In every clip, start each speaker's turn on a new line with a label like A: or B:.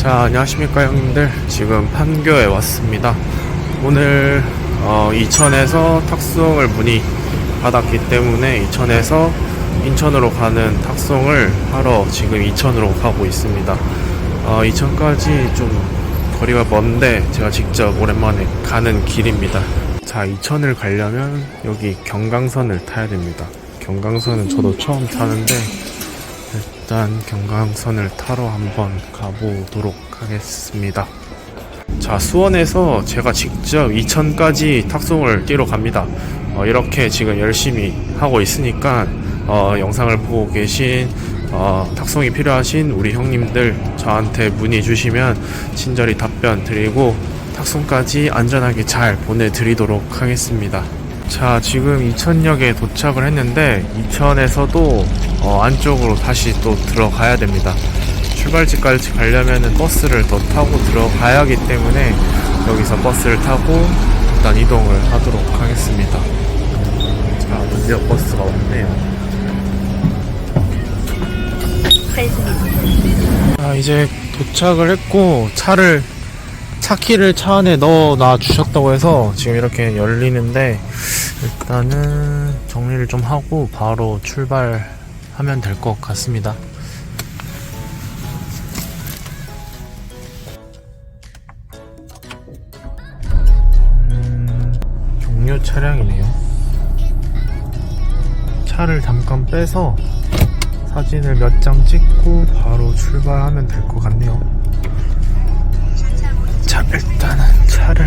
A: 자, 안녕하십니까 형님들. 지금 판교에 왔습니다. 오늘 어, 이천에서 탁송을 문의 받았기 때문에 이천에서 인천으로 가는 탁송을 하러 지금 이천으로 가고 있습니다. 어, 이천까지 좀 거리가 먼데 제가 직접 오랜만에 가는 길입니다. 자, 이천을 가려면 여기 경강선을 타야 됩니다. 경강선은 저도 처음 타는데 일단 경강선을 타러 한번 가보도록 하겠습니다. 자, 수원에서 제가 직접 이천까지 탁송을 뛰러 갑니다. 어, 이렇게 지금 열심히 하고 있으니까 어, 영상을 보고 계신 어, 탁송이 필요하신 우리 형님들 저한테 문의 주시면 친절히 답변 드리고 탁송까지 안전하게 잘 보내드리도록 하겠습니다. 자, 지금 이천역에 도착을 했는데 이천에서도 어, 안쪽으로 다시 또 들어가야 됩니다. 출발지까지 가려면 버스를 더 타고 들어가야 하기 때문에 여기서 버스를 타고 일단 이동을 하도록 하겠습니다. 자, 드디어 버스가 왔네요. 아, 이제 도착을 했고 차를 차 키를 차 안에 넣어 놔 주셨다고 해서 지금 이렇게 열리는데 일단은 정리를 좀 하고 바로 출발 하면 될 것 같습니다. 음, 경유 차량이네요. 차를 잠깐 빼서 사진을 몇 장 찍고 바로 출발하면 될 것 같네요. 자, 일단은 차를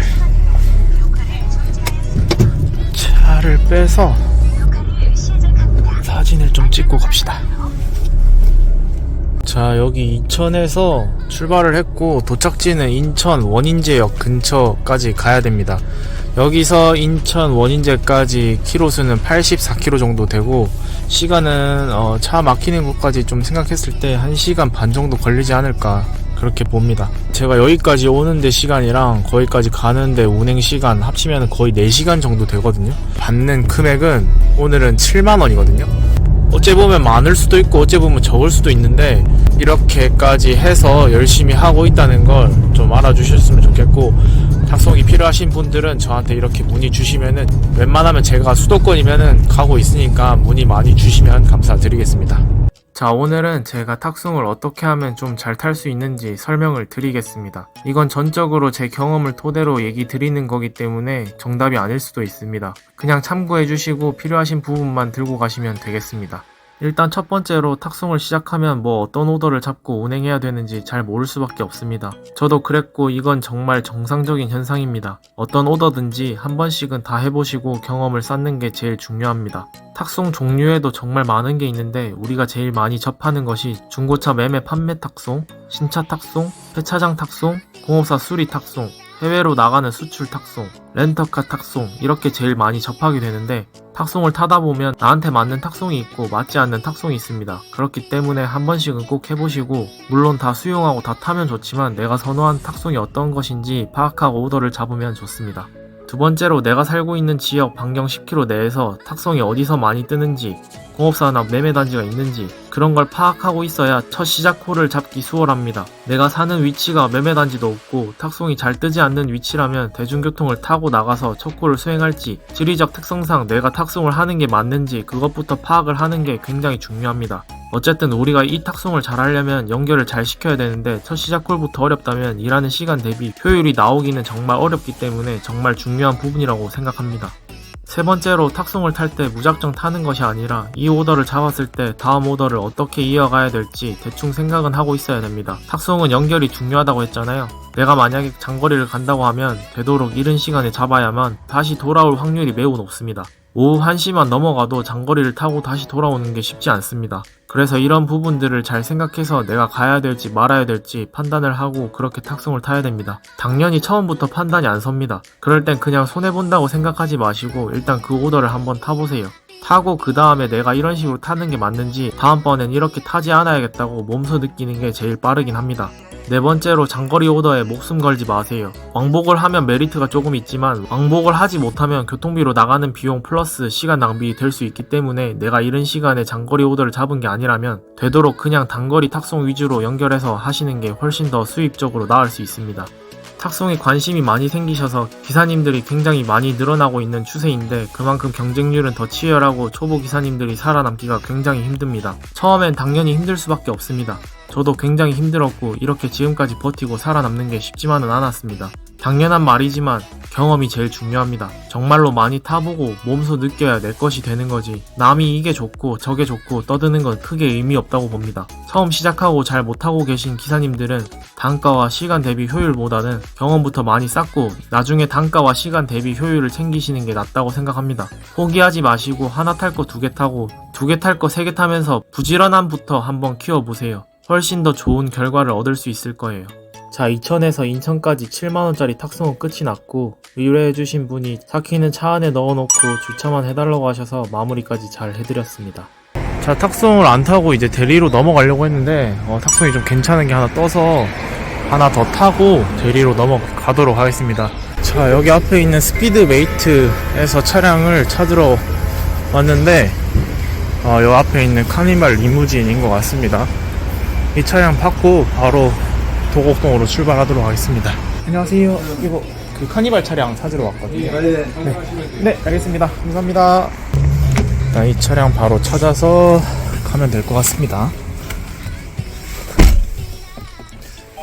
A: 차를 빼서 사진을 좀 찍고 갑시다. 자, 여기 인천에서 출발을 했고 도착지는 인천 원인제역 근처까지 가야 됩니다. 여기서 인천 원인제까지 키로수는 84km 정도 되고 시간은 어, 차 막히는 것까지 좀 생각했을 때 1시간 반 정도 걸리지 않을까 그렇게 봅니다. 제가 여기까지 오는데 시간이랑 거기까지 가는데 운행 시간 합치면 거의 4시간 정도 되거든요. 받는 금액은 오늘은 7만 원이거든요. 어째 보면 많을 수도 있고 어째 보면 적을 수도 있는데 이렇게까지 해서 열심히 하고 있다는 걸 좀 알아주셨으면 좋겠고 탁송이 필요하신 분들은 저한테 이렇게 문의 주시면은 웬만하면 제가 수도권이면은 가고 있으니까 문의 많이 주시면 감사드리겠습니다. 자, 오늘은 제가 탁송을 어떻게 하면 좀 잘 탈 수 있는지 설명을 드리겠습니다. 이건 전적으로 제 경험을 토대로 얘기 드리는 거기 때문에 정답이 아닐 수도 있습니다. 그냥 참고해 주시고 필요하신 부분만 들고 가시면 되겠습니다. 일단 첫 번째로 탁송을 시작하면 뭐 어떤 오더를 잡고 운행해야 되는지 잘 모를 수밖에 없습니다. 저도 그랬고 이건 정말 정상적인 현상입니다. 어떤 오더든지 한 번씩은 다 해보시고 경험을 쌓는 게 제일 중요합니다. 탁송 종류에도 정말 많은 게 있는데 우리가 제일 많이 접하는 것이 중고차 매매 판매 탁송, 신차 탁송, 폐차장 탁송, 공업사 수리 탁송, 해외로 나가는 수출 탁송, 렌터카 탁송 이렇게 제일 많이 접하게 되는데 탁송을 타다 보면 나한테 맞는 탁송이 있고 맞지 않는 탁송이 있습니다. 그렇기 때문에 한 번씩은 꼭 해보시고 물론 다 수용하고 다 타면 좋지만 내가 선호한 탁송이 어떤 것인지 파악하고 오더를 잡으면 좋습니다. 두 번째로 내가 살고 있는 지역 반경 10km 내에서 탁송이 어디서 많이 뜨는지 공업사나 매매단지가 있는지 그런 걸 파악하고 있어야 첫 시작호를 잡기 수월합니다. 내가 사는 위치가 매매단지도 없고 탁송이 잘 뜨지 않는 위치라면 대중교통을 타고 나가서 첫 호를 수행할지 지리적 특성상 내가 탁송을 하는 게 맞는지 그것부터 파악을 하는 게 굉장히 중요합니다. 어쨌든 우리가 이 탁송을 잘 하려면 연결을 잘 시켜야 되는데 첫 시작홀부터 어렵다면 일하는 시간 대비 효율이 나오기는 정말 어렵기 때문에 정말 중요한 부분이라고 생각합니다. 세 번째로 탁송을 탈 때 무작정 타는 것이 아니라 이 오더를 잡았을 때 다음 오더를 어떻게 이어가야 될지 대충 생각은 하고 있어야 됩니다. 탁송은 연결이 중요하다고 했잖아요. 내가 만약에 장거리를 간다고 하면 되도록 이른 시간에 잡아야만 다시 돌아올 확률이 매우 높습니다. 오후 1시만 넘어가도 장거리를 타고 다시 돌아오는 게 쉽지 않습니다. 그래서 이런 부분들을 잘 생각해서 내가 가야 될지 말아야 될지 판단을 하고 그렇게 탁송을 타야 됩니다. 당연히 처음부터 판단이 안 섭니다. 그럴 땐 그냥 손해본다고 생각하지 마시고 일단 그 오더를 한번 타보세요. 타고 그 다음에 내가 이런 식으로 타는 게 맞는지 다음번엔 이렇게 타지 않아야겠다고 몸소 느끼는 게 제일 빠르긴 합니다. 네 번째로 장거리 오더에 목숨 걸지 마세요. 왕복을 하면 메리트가 조금 있지만 왕복을 하지 못하면 교통비로 나가는 비용 플러스 시간 낭비 될 수 있기 때문에 내가 이른 시간에 장거리 오더를 잡은 게 아니라면 되도록 그냥 단거리 탁송 위주로 연결해서 하시는 게 훨씬 더 수입적으로 나을 수 있습니다. 탁송에 관심이 많이 생기셔서 기사님들이 굉장히 많이 늘어나고 있는 추세인데 그만큼 경쟁률은 더 치열하고 초보 기사님들이 살아남기가 굉장히 힘듭니다. 처음엔 당연히 힘들 수밖에 없습니다. 저도 굉장히 힘들었고 이렇게 지금까지 버티고 살아남는 게 쉽지만은 않았습니다. 당연한 말이지만 경험이 제일 중요합니다. 정말로 많이 타보고 몸소 느껴야 내 것이 되는 거지. 남이 이게 좋고 저게 좋고 떠드는 건 크게 의미 없다고 봅니다. 처음 시작하고 잘 못하고 계신 기사님들은 단가와 시간 대비 효율보다는 경험부터 많이 쌓고 나중에 단가와 시간 대비 효율을 챙기시는 게 낫다고 생각합니다. 포기하지 마시고 하나 탈 거 두 개 타고 두 개 탈 거 세 개 타면서 부지런함부터 한번 키워보세요. 훨씬 더 좋은 결과를 얻을 수 있을 거예요. 자, 이천에서 인천까지 7만원짜리 탁송은 끝이 났고, 의뢰해주신 분이 차키는 차 안에 넣어놓고 주차만 해달라고 하셔서 마무리까지 잘 해드렸습니다. 자, 탁송을 안 타고 이제 대리로 넘어가려고 했는데, 어, 탁송이 좀 괜찮은 게 하나 떠서 하나 더 타고 대리로 넘어가도록 하겠습니다. 자, 여기 앞에 있는 스피드 메이트에서 차량을 찾으러 왔는데, 어, 요 앞에 있는 카니발 리무진인 것 같습니다. 이 차량 받고 바로 도곡동으로 출발하도록 하겠습니다. 안녕하세요. 이거 그 카니발 차량 찾으러 왔거든요. 네, 네 알겠습니다. 감사합니다. 이 차량 바로 찾아서 가면 될 것 같습니다.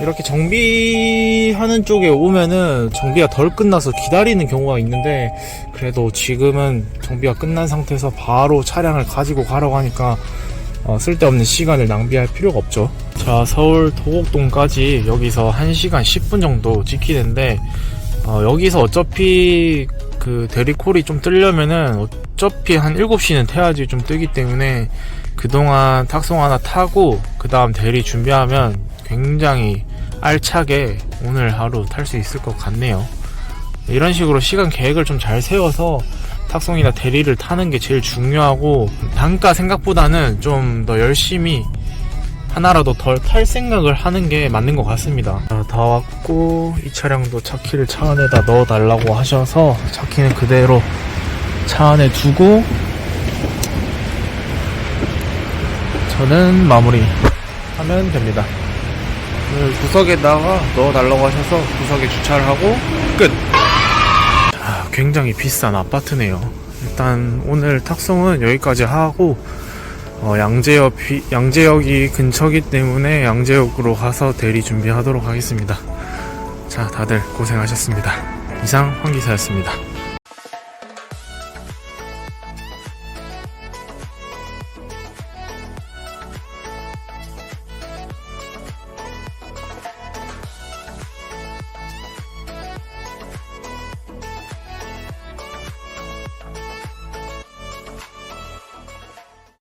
A: 이렇게 정비하는 쪽에 오면은 정비가 덜 끝나서 기다리는 경우가 있는데 그래도 지금은 정비가 끝난 상태에서 바로 차량을 가지고 가려고 하니까 어, 쓸데없는 시간을 낭비할 필요가 없죠. 자, 서울 도곡동까지 여기서 1시간 10분 정도 지키는데, 어, 여기서 어차피 그 대리콜이 좀 뜨려면은 어차피 한 7시는 태야지 좀 뜨기 때문에 그동안 탁송 하나 타고 그 다음 대리 준비하면 굉장히 알차게 오늘 하루 탈 수 있을 것 같네요. 이런 식으로 시간 계획을 좀 잘 세워서 탁송이나 대리를 타는 게 제일 중요하고 단가 생각보다는 좀 더 열심히 하나라도 덜 탈 생각을 하는 게 맞는 것 같습니다. 자, 다 왔고 이 차량도 차키를 차 안에다 넣어 달라고 하셔서 차키는 그대로 차 안에 두고 저는 마무리 하면 됩니다. 오늘 구석에다가 넣어 달라고 하셔서 구석에 주차를 하고 끝! 아, 굉장히 비싼 아파트네요. 일단 오늘 탁송은 여기까지 하고 어, 양재역 양재역이 근처기 때문에 양재역으로 가서 대리 준비하도록 하겠습니다. 자, 다들 고생하셨습니다. 이상 황기사였습니다.